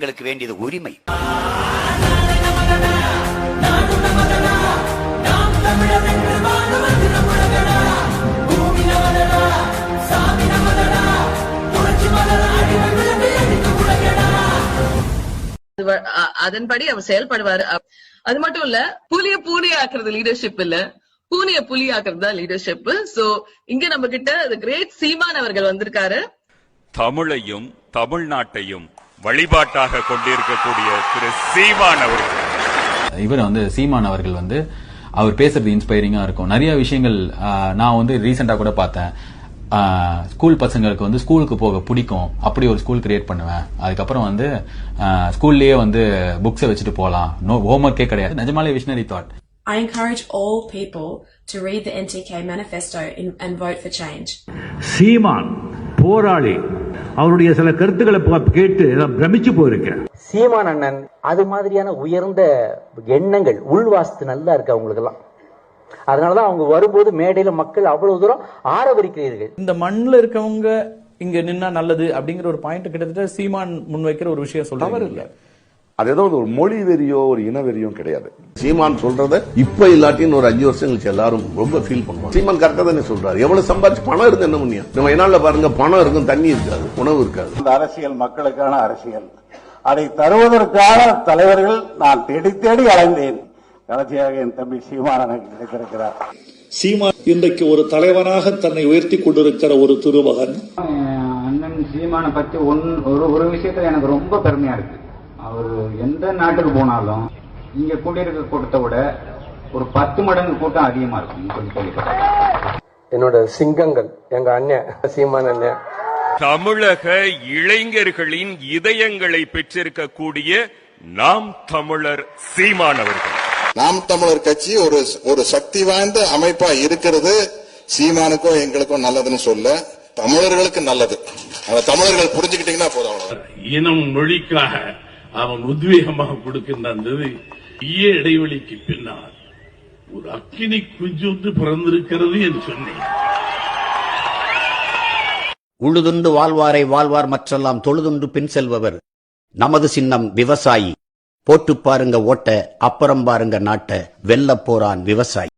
எங்களுக்கு வேண்டியது உரிமை. அதன்படி அவர் செயல்படுவாரு. அது மட்டும் இல்ல புலிய பூனை ஆக்குறது லீடர்ஷிப் இல்ல. பூனைய புலி ஆக்குறது தான் லீடர்ஷிப் சோ இங்க நம்ம கிட்ட கிரேட் சீமான் அவர்கள் வந்திருக்காரு. தமிழையும் தமிழ்நாட்டையும் வழிபாட்டாக கொண்டிருக்கக்கூடிய திரு சீமான் அவர்கள். இவர் வந்து சீமான் அவர்கள் வந்து அவர் பேசுறது இன்ஸ்பைரிங்கா இருக்கும். நிறைய விஷயங்கள் நான் வந்து ரீசெண்டா கூட பார்த்தேன். ஸ்கூல் பசங்களுக்கு வந்து ஸ்கூலுக்கு போக பிடிக்கும். அப்படி ஒரு ஸ்கூல் கிரியேட் பண்ணுவேன். அதுக்கப்புறம் வந்து ஸ்கூல்லயே வந்து புக்ஸை வச்சுட்டு போகலாம். நோ ஹோம்ஒர்க்கே கிடையாது. நிஜமாலே visionary thought I encourage all people to read the NTK manifesto in, and vote for change. Seeman. போராளி. அவருடைய சில கருத்துக்களை கேட்டு நான் பிரமிச்சு போயிருக்கேன் சீமான் அண்ணன் அது மாதிரியான உயர்ந்த எண்ணங்கள் உள்வாஸ்து நல்லா இருக்கு அவங்களுக்கு எல்லாம் அதனாலதான் அவங்க வரும்போது மேடையில மக்கள் அவ்வளவு தூரம் ஆரவரிக்கிறீர்கள். இந்த மண்ணுல இருக்கவங்க இங்க நின்னா நல்லது அப்படிங்கிற ஒரு பாயிண்ட் கிட்டத்தட்ட சீமான் முன்வைக்கிற ஒரு விஷயம் சொல்றாரு இல்ல. அது ஏதோ ஒரு மொழி வெறியோ ஒரு இன வெறியோ கிடையாது. சீமான் சொல்றத இப்ப இல்லாட்டின்னு ஒரு அஞ்சு வருஷம் கழிச்சு எல்லாரும் ரொம்ப ஃபீல் பண்ணுவாங்க. சீமான் கரெக்டா தானே சொல்றாரு. எவ்வளவு சம்பாதிச்சு பணம் இருந்து என்ன பண்ணியா? நம்ம என்னால பாருங்க பணம் இருக்கும் தண்ணி இருக்காது உணவு இருக்காது. இந்த அரசியல் மக்களுக்கான அரசியல். அதை தருவதற்கான தலைவர்கள் நான் தேடி தேடி அலைந்தேன். கடைசியாக என் தம்பி சீமான் எனக்கு கிடைத்திருக்கிறார். சீமான் இன்றைக்கு ஒரு தலைவனாக தன்னை உயர்த்தி கொண்டிருக்கிற ஒரு திருமகன் அண்ணன் சீமானை பத்தி ஒன் ஒரு ஒரு விஷயத்துல எனக்கு ரொம்ப பெருமையா இருக்கு. அவர் எந்த நாட்டுக்கு போனாலும் இங்க கூட்டியிருக்க கூட்டத்தை விட ஒரு பத்து மடங்கு கூட்டம் அதிகமா இருக்கும். என்னோட சிங்கங்கள் எங்க அண்ணன் சீமான் அண்ணன் தமிழக இளைஞர்களின் இதயங்களை பெற்றிருக்கக்கூடிய நாம் தமிழர் சீமான் அவர்கள். நாம் தமிழர் கட்சி ஒரு ஒரு சக்தி வாய்ந்த அமைப்பா இருக்கிறது. சீமானுக்கும் எங்களுக்கும் நல்லதுன்னு சொல்ல தமிழர்களுக்கு நல்லது. அந்த தமிழர்கள் புரிஞ்சுக்கிட்டீங்கன்னா போதும். இனம் மொழிக்காக அவன் உத்வேகமாக கொடுக்கின்ற அந்த ஈய இடைவெளிக்கு பின்னால் ஒரு அக்கினி குஞ்சு ஒன்று பிறந்திருக்கிறது என்று சொன்னேன். உழுதுண்டு வாழ்வாரை வாழ்வார் மற்றெல்லாம் தொழுதுண்டு பின் செல்பவர். நமது சின்னம் விவசாயி. போட்டு பாருங்க ஓட்ட அப்புறம் பாருங்க நாட்ட வெல்ல போறான் விவசாயி.